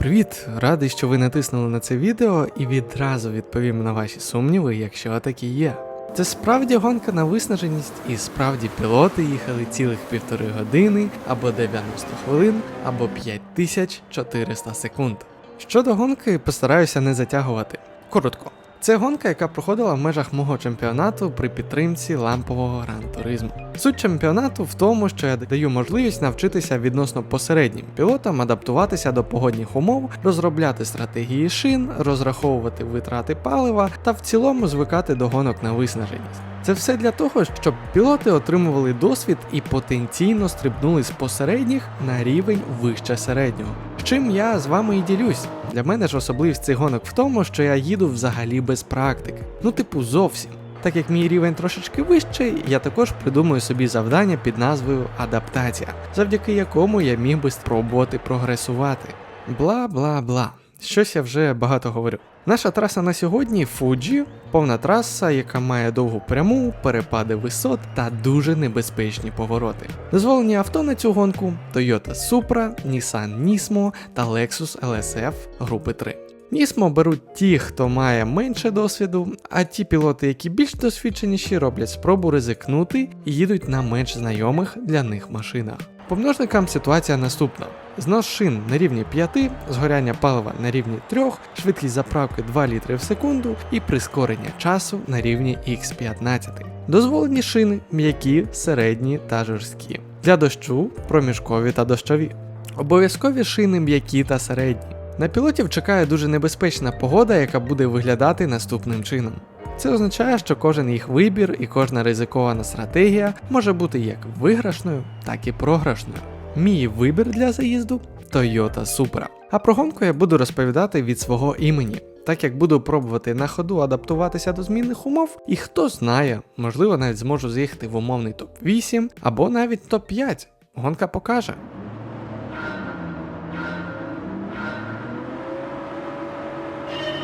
Привіт! Радий, що ви натиснули на це відео і відразу відповім на ваші сумніви, якщо такі є. Це справді гонка на виснаженість, і справді пілоти їхали цілих півтори години, або 90 хвилин, або 5400 секунд. Щодо гонки, постараюся не затягувати. Коротко. Це гонка, яка проходила в межах мого чемпіонату при підтримці лампового гран-туризму. Суть чемпіонату в тому, що я даю можливість навчитися відносно посереднім пілотам адаптуватися до погодних умов, розробляти стратегії шин, розраховувати витрати палива та в цілому звикати до гонок на виснаженість. Це все для того, щоб пілоти отримували досвід і потенційно стрибнули з посередніх на рівень вище середнього. Чим я з вами і ділюсь. Для мене ж особливість цих гонок в тому, що я їду взагалі без практики. Ну, типу, зовсім. Так як мій рівень трошечки вищий, я також придумую собі завдання під назвою Адаптація, завдяки якому я міг би спробувати прогресувати. Бла бла бла. Щось я вже багато говорю. Наша траса на сьогодні Fuji, повна траса, яка має довгу пряму, перепади висот та дуже небезпечні повороти. Дозволені авто на цю гонку Toyota Supra, Nissan Nismo та Lexus LSF групи 3. Нісмо беруть ті, хто має менше досвіду, а ті пілоти, які більш досвідченіші, роблять спробу ризикнути і їдуть на менш знайомих для них машинах. По множникам ситуація наступна: знос шин на рівні 5, згоряння палива на рівні 3, швидкість заправки 2 літри в секунду і прискорення часу на рівні X15. Дозволені шини м'які, середні та жорсткі. Для дощу проміжкові та дощові. Обов'язкові шини м'які та середні. На пілотів чекає дуже небезпечна погода, яка буде виглядати наступним чином. Це означає, що кожен їх вибір і кожна ризикована стратегія може бути як виграшною, так і програшною. Мій вибір для заїзду Toyota Supra. А про гонку я буду розповідати від свого імені, так як буду пробувати на ходу адаптуватися до змінних умов, і хто знає, можливо, навіть зможу з'їхати в умовний топ-8 або навіть топ-5. Гонка покаже.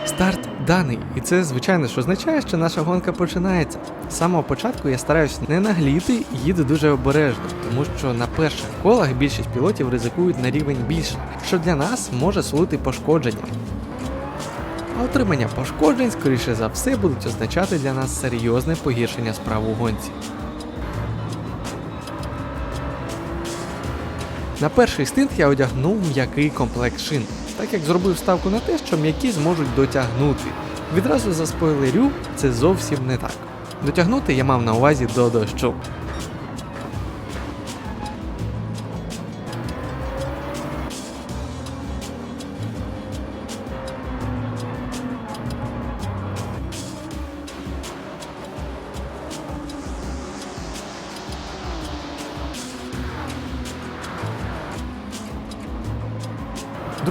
Старт даний, і це звичайно ж означає, що наша гонка починається. З самого початку я стараюсь не нагліти і їду дуже обережно, тому що на перших колах більшість пілотів ризикують на рівень більше, що для нас може сулити пошкодження. А отримання пошкоджень, скоріше за все, будуть означати для нас серйозне погіршення справ у гонці. На перший стинт я одягнув м'який комплект шин, так як зробив ставку на те, що м'які зможуть дотягнути. Відразу заспойлерю, це зовсім не так. Дотягнути я мав на увазі до дощу.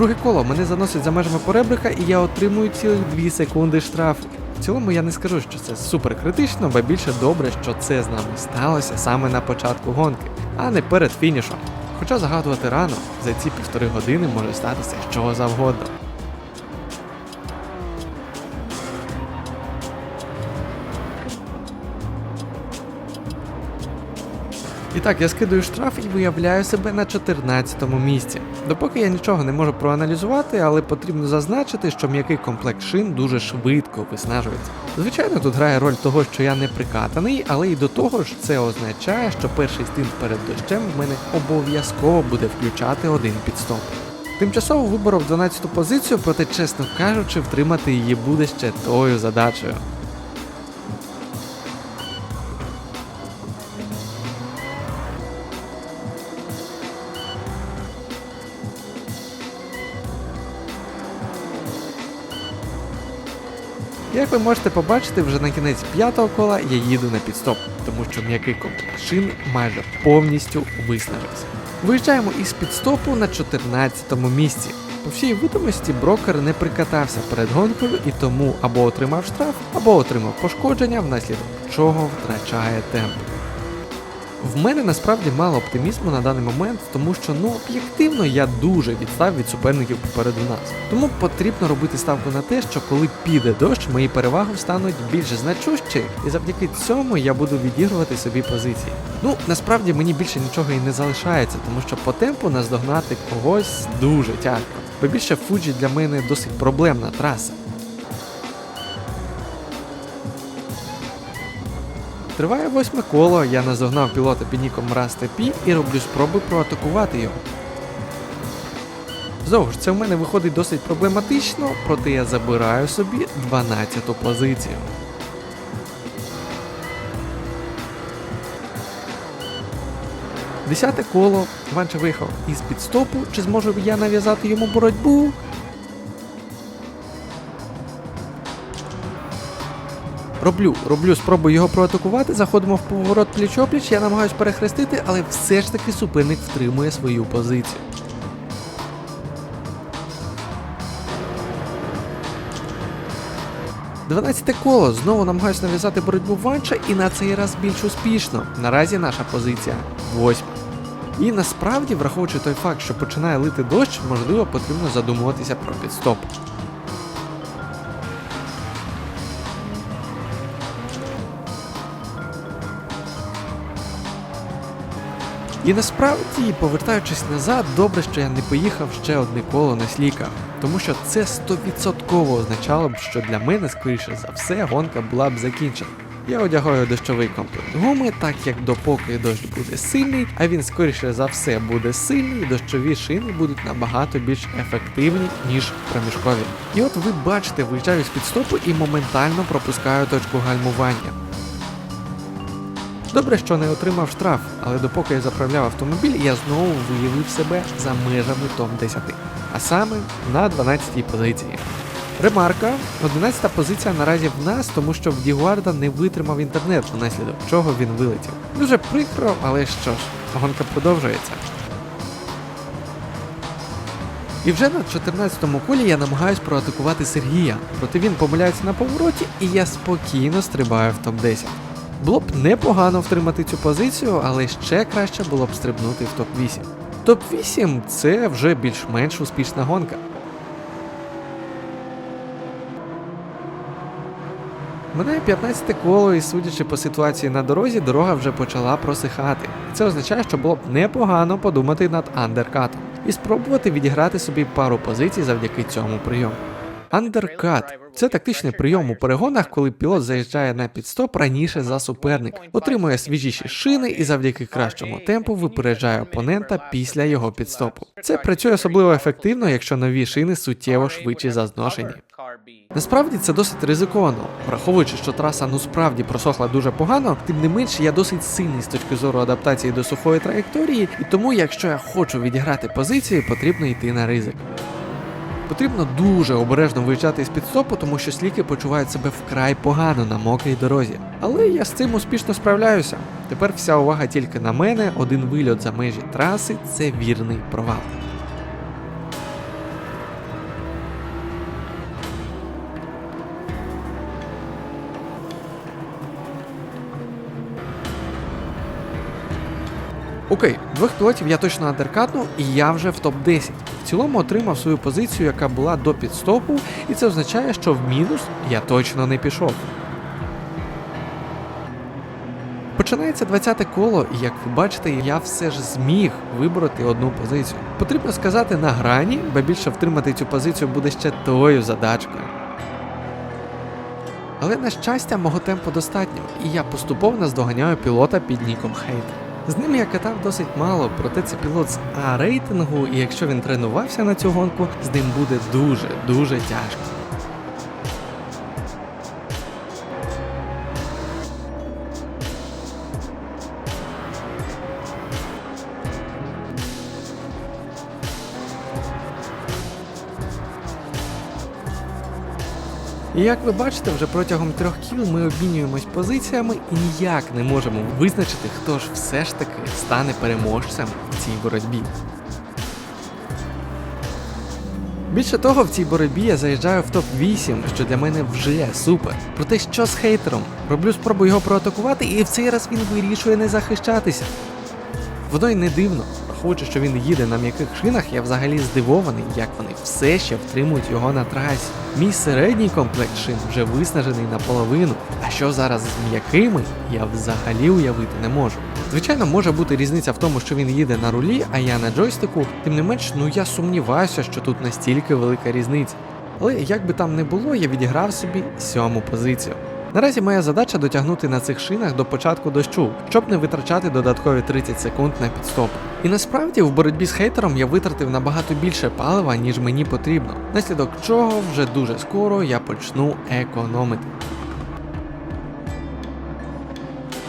Друге коло мене заносить за межами поребрика, і я отримую цілих 2 секунди штрафу. В цілому я не скажу, що це супер критично, бо більше добре, що це з нами сталося саме на початку гонки, а не перед фінішом. Хоча загадувати рано, за ці півтори години може статися що завгодно. І так, я скидаю штраф і виявляю себе на 14-му місці. Допоки я нічого не можу проаналізувати, але потрібно зазначити, що м'який комплект шин дуже швидко виснажується. Звичайно, тут грає роль того, що я не прикатаний, але і до того ж це означає, що перший стинт перед дощем в мене обов'язково буде включати один підстоп. Тимчасово виборов 12-ту позицію, проте, чесно кажучи, втримати її буде ще тою задачею. Як ви можете побачити, вже на кінець п'ятого кола я їду на підстоп, тому що м'який комплект шин майже повністю виснажився. Виїжджаємо із підстопу на 14-му місці. По всій видимості брокер не прикатався перед гонкою і тому або отримав штраф, або отримав пошкодження, внаслідок чого втрачає темп. В мене насправді мало оптимізму на даний момент, тому що ну об'єктивно я дуже відстав від суперників попереду нас. Тому потрібно робити ставку на те, що коли піде дощ, мої переваги стануть більш значущі, і завдяки цьому я буду відігрувати собі позиції. Ну насправді мені більше нічого і не залишається, тому що по темпу наздогнати когось дуже тяжко. бо більше Фуджі для мене досить проблемна траса. Триває восьме коло, я наздогнав пілота під ніком Раста Пі і роблю спроби проатакувати його. Знову ж, це в мене виходить досить проблематично, проте я забираю собі 12-ту позицію. Десяте коло. Ванча виїхав із підстопу. Чи зможу я нав'язати йому боротьбу? Роблю, роблю спробу його проатакувати, заходимо в поворот пліч-опліч, я намагаюсь перехрестити, але все ж таки суперник втримує свою позицію. Дванадцяте коло знову намагаюсь нав'язати боротьбу Ванча і на цей раз більш успішно. Наразі наша позиція восьма. І насправді, враховуючи той факт, що починає лити дощ, можливо, потрібно задумуватися про підстоп. І насправді, повертаючись назад, добре, що я не поїхав ще одне коло на сліках, тому що це 100% означало б, що для мене, скоріше за все, гонка була б закінчена. Я одягаю дощовий комплект гуми, так як допоки дощ буде сильний, а він скоріше за все буде сильний, дощові шини будуть набагато більш ефективні, ніж проміжкові. І от ви бачите, виїжджаю з підстопу і моментально пропускаю точку гальмування. Добре, що не отримав штраф, але допоки я заправляв автомобіль, я знову виявив себе за межами топ-10, а саме на 12-й позиції. Ремарка, 11-та позиція наразі в нас, тому що в Дігуарда не витримав інтернет, внаслідок чого він вилетів. Дуже прикро, але що ж, гонка продовжується. І вже на 14-му колі я намагаюсь проатакувати Сергія, проте він помиляється на повороті, і я спокійно стрибаю в топ-10. Було б непогано втримати цю позицію, але ще краще було б стрибнути в топ-8. Топ-8 це вже більш-менш успішна гонка. Минає 15 коло, і судячи по ситуації на дорозі, дорога вже почала просихати. Це означає, що було б непогано подумати над андеркатом і спробувати відіграти собі пару позицій завдяки цьому прийому. Андеркат це тактичний прийом у перегонах, коли пілот заїжджає на підстоп раніше за суперника, отримує свіжіші шини і завдяки кращому темпу випереджає опонента після його підстопу. Це працює особливо ефективно, якщо нові шини суттєво швидші за зношені. Насправді це досить ризиковано, враховуючи, що траса ну справді просохла дуже погано, тим не менш я досить сильний з точки зору адаптації до сухої траєкторії, і тому, якщо я хочу відіграти позиції, потрібно йти на ризик. Потрібно дуже обережно виїжджати з підстопу, тому що сліки почувають себе вкрай погано на мокрій дорозі. Але я з цим успішно справляюся. Тепер вся увага тільки на мене, один вильот за межі траси це вірний провал. Окей, двох пілотів я точно андеркатнув, і я вже в топ-10. В цілому отримав свою позицію, яка була до підстопу, і це означає, що в мінус я точно не пішов. Починається 20 коло, і як ви бачите, я все ж зміг вибороти одну позицію. Потрібно сказати на грані, бо більше втримати цю позицію буде ще тою задачкою. Але на щастя, мого темпу достатньо, і я поступово наздоганяю пілота під ніком Хейт. З ним я катав досить мало, проте це пілот з А рейтингу, і якщо він тренувався на цю гонку, з ним буде дуже дуже тяжко. І як ви бачите, вже протягом трьох кіл ми обмінюємось позиціями і ніяк не можемо визначити, хто ж все ж таки стане переможцем в цій боротьбі. Більше того, в цій боротьбі я заїжджаю в топ-8, що для мене вже супер. Проте що з хейтером? Роблю спробу його проатакувати, і в цей раз він вирішує не захищатися. Воно й не дивно, враховуючи, що він їде на м'яких шинах, я взагалі здивований, як вони все ще втримують його на трасі. Мій середній комплект шин вже виснажений наполовину. А що зараз з м'якими, я взагалі уявити не можу. Звичайно, може бути різниця в тому, що він їде на рулі, а я на джойстику. Тим не менш, ну я сумніваюся, що тут настільки велика різниця. Але як би там не було, я відіграв собі сьому позицію. Наразі моя задача дотягнути на цих шинах до початку дощу, щоб не витрачати додаткові 30 секунд на підстоп. І насправді в боротьбі з хейтером я витратив набагато більше палива, ніж мені потрібно, наслідок чого вже дуже скоро я почну економити.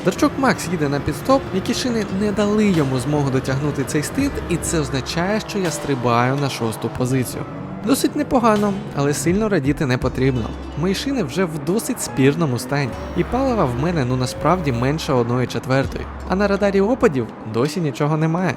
Дорчок Макс їде на підстоп, які шини не дали йому змогу дотягнути цей стинт, і це означає, що я стрибаю на шосту позицію. Досить непогано, але сильно радіти не потрібно. Мої шини вже в досить спірному стані, і палива в мене ну насправді менше одної четвертої, а на радарі опадів досі нічого немає.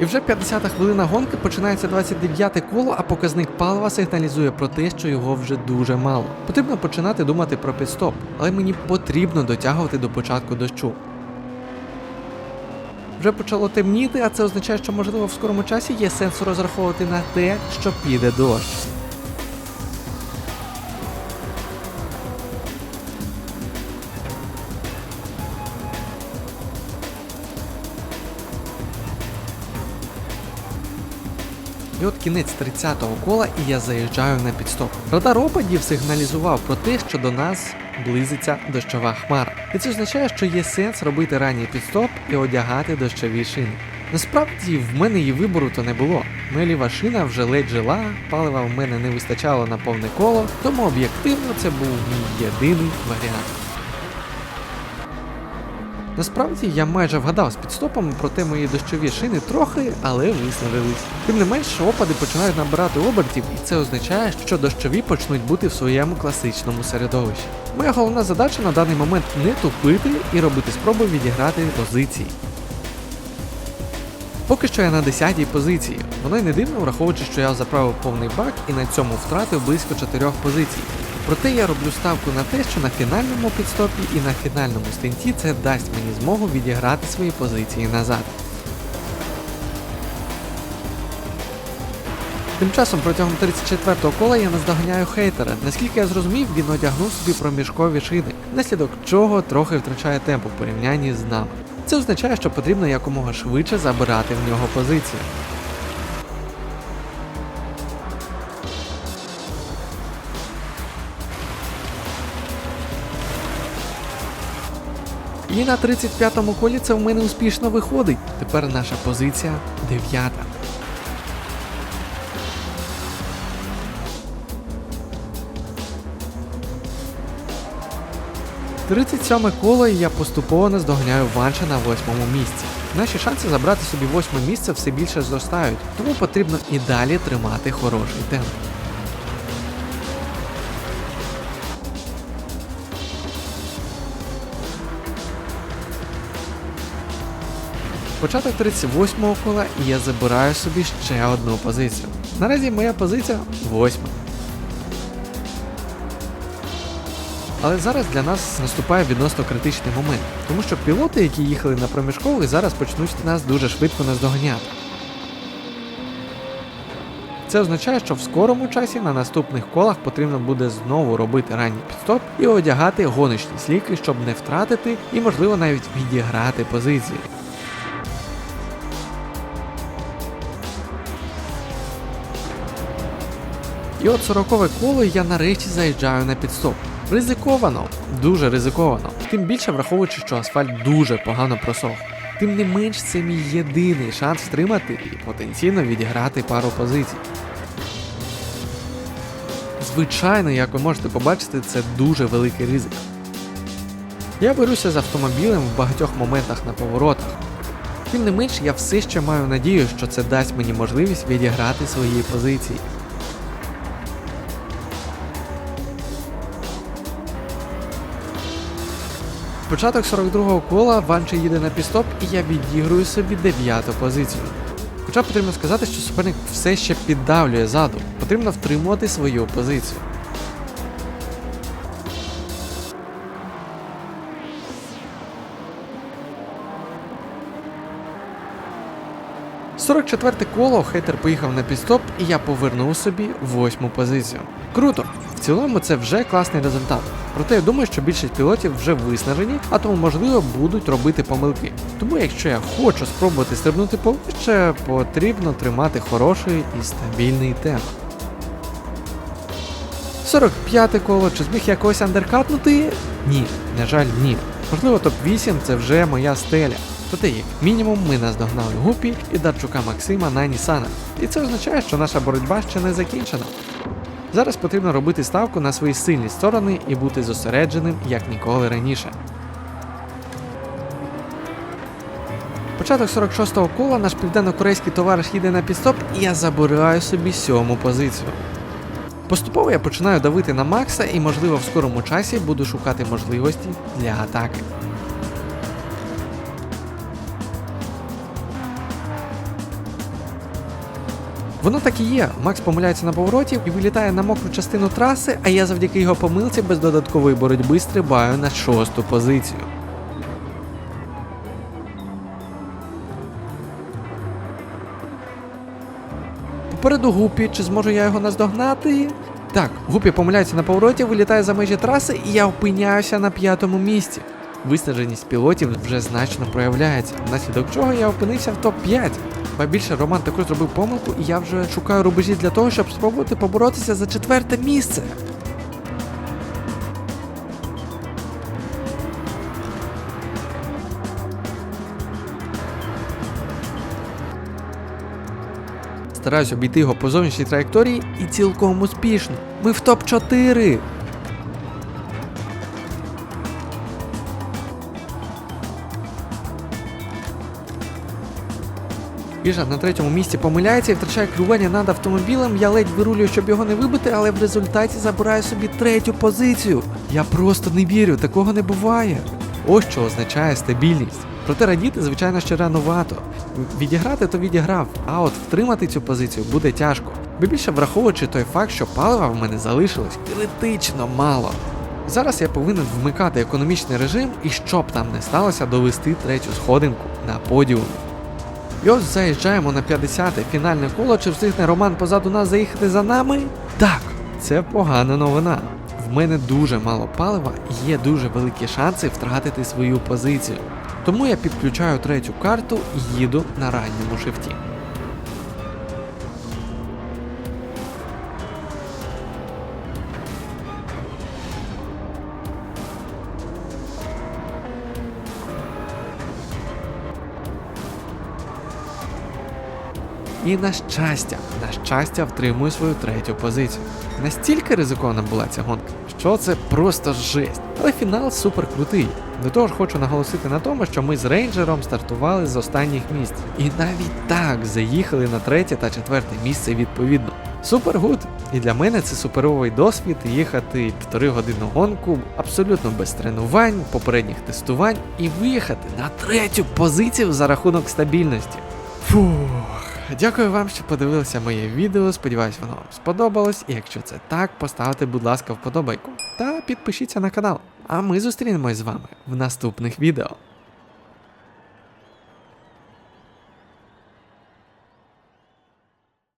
І вже 50-та хвилина гонки починається 29-те коло, а показник палива сигналізує про те, що його вже дуже мало. Потрібно починати думати про підстоп, але мені потрібно дотягувати до початку дощу. Вже почало темніти, а це означає, що можливо в скорому часі є сенс розраховувати на те, що піде дощ. І от кінець 30-го кола, і я заїжджаю на підстоп. Радар опадів сигналізував про те, що до нас близиться дощова хмара. І це означає, що є сенс робити ранній підстоп і одягати дощові шини. Насправді в мене і вибору то не було. Моя ліва шина вже ледь жила, палива в мене не вистачало на повне коло, тому об'єктивно це був мій єдиний варіант. Насправді я майже вгадав з підстопом, проте мої дощові шини трохи, але виснажились. Тим не менш, опади починають набирати обертів, і це означає, що дощові почнуть бути в своєму класичному середовищі. Моя головна задача на даний момент не тупити і робити спроби відіграти позиції. Поки що я на 10-й позиції. Воно й не дивно, враховуючи, що я заправив повний бак і на цьому втратив близько 4 позицій. Проте я роблю ставку на те, що на фінальному підстопі і на фінальному стенті це дасть мені змогу відіграти свої позиції назад. Тим часом протягом 34-го кола я наздоганяю хейтера. Наскільки я зрозумів, він одягнув собі проміжкові шини, внаслідок чого трохи втрачає темп у порівнянні з нами. Це означає, що потрібно якомога швидше забирати в нього позицію. І на 35-му колі це в мене успішно виходить. Тепер наша позиція дев'ята. Тридцять сьоме коло і я поступово наздоганяю ванша на восьмому місці. Наші шанси забрати собі восьме місце все більше зростають, тому потрібно і далі тримати хороший темп. Початок 38-го кола і я забираю собі ще одну позицію. Наразі моя позиція восьма. Але зараз для нас наступає відносно критичний момент, тому що пілоти, які їхали на проміжковий, зараз почнуть нас дуже швидко наздоганяти. Це означає, що в скорому часі на наступних колах потрібно буде знову робити ранній підстоп і одягати гоночні сліки, щоб не втратити і, можливо, навіть відіграти позиції. І от 40 коло я нарешті заїжджаю на підстоп. Ризиковано, дуже ризиковано. Тим більше враховуючи, що асфальт дуже погано просох. Тим не менш, це мій єдиний шанс втримати і потенційно відіграти пару позицій. Звичайно, як ви можете побачити, це дуже великий ризик. Я беруся з автомобілем в багатьох моментах на поворотах. Тим не менш, я все ще маю надію, що це дасть мені можливість відіграти свої позиції. Початок 42-го кола Ванче їде на пістоп, і я відіграю собі 9-ту позицію. Хоча потрібно сказати, що суперник все ще піддавлює заду, потрібно втримувати свою позицію. Сорок те коло хейтер поїхав на підстоп, і я повернув собі восьму позицію. Круто! В цілому це вже класний результат. Проте я думаю, що більшість пілотів вже виснажені, а тому можливо будуть робити помилки. Тому якщо я хочу спробувати стрибнути повище, потрібно тримати хороший і стабільний темп. 45 коло, чи зміг я андеркатнути? Ні, на жаль, ні. Можливо, топ-8 це вже моя стеля. Проте, як мінімум, ми наздогнали Гупі і Дарчука Максима на Нісана. І це означає, що наша боротьба ще не закінчена. Зараз потрібно робити ставку на свої сильні сторони і бути зосередженим як ніколи раніше. Початок 46-го кола наш південно-корейський товариш їде на підстоп, і я забираю собі сьому позицію. Поступово я починаю давити на Макса і, можливо, в скорому часі буду шукати можливості для атаки. Воно так і є. Макс помиляється на повороті і вилітає на мокру частину траси, а я завдяки його помилці без додаткової боротьби стрибаю на шосту позицію. Попереду Гупі, чи зможу я його наздогнати? Так, Гупі помиляється на повороті, вилітає за межі траси, і я опиняюся на п'ятому місці. Виснаженість пілотів вже значно проявляється, внаслідок чого я опинився в топ-5. Ба більше Роман також зробив помилку, і я вже шукаю рубежі для того, щоб спробувати поборотися за четверте місце. Стараюсь обійти його по зовнішній траєкторії і цілком успішно. Ми в топ-4. Біжа на третьому місці помиляється і втрачає керування над автомобілем. Я ледь вирулюю, щоб його не вибити, але в результаті забираю собі третю позицію. Я просто не вірю, такого не буває. Ось що означає стабільність. Проте радіти, звичайно, ще ранувато. Відіграти то відіграв, а от втримати цю позицію буде тяжко. Бо більше враховуючи той факт, що палива в мене залишилось критично мало. Зараз я повинен вмикати економічний режим і щоб там не сталося довести третю сходинку на подіумі. І ось заїжджаємо на 50-те фінальне коло, чи встигне Роман позаду нас заїхати за нами? Так, це погана новина. В мене дуже мало палива і є дуже великі шанси втратити свою позицію. Тому я підключаю третю карту і їду на ранньому шифті. І на щастя, на щастя, втримую свою третю позицію. Настільки ризикована була ця гонка, що це просто жесть. Але фінал супер крутий. До того ж, хочу наголосити на тому, що ми з рейнджером стартували з останніх місць. І навіть так заїхали на третє та четверте місце відповідно. Супер гуд! І для мене це суперовий досвід їхати півтори годину гонку абсолютно без тренувань, попередніх тестувань і виїхати на третю позицію за рахунок стабільності. Фух. Дякую вам, що подивилися моє відео. Сподіваюсь, воно вам сподобалось. І якщо це так, поставте, будь ласка, вподобайку та підпишіться на канал. А ми зустрінемось з вами в наступних відео.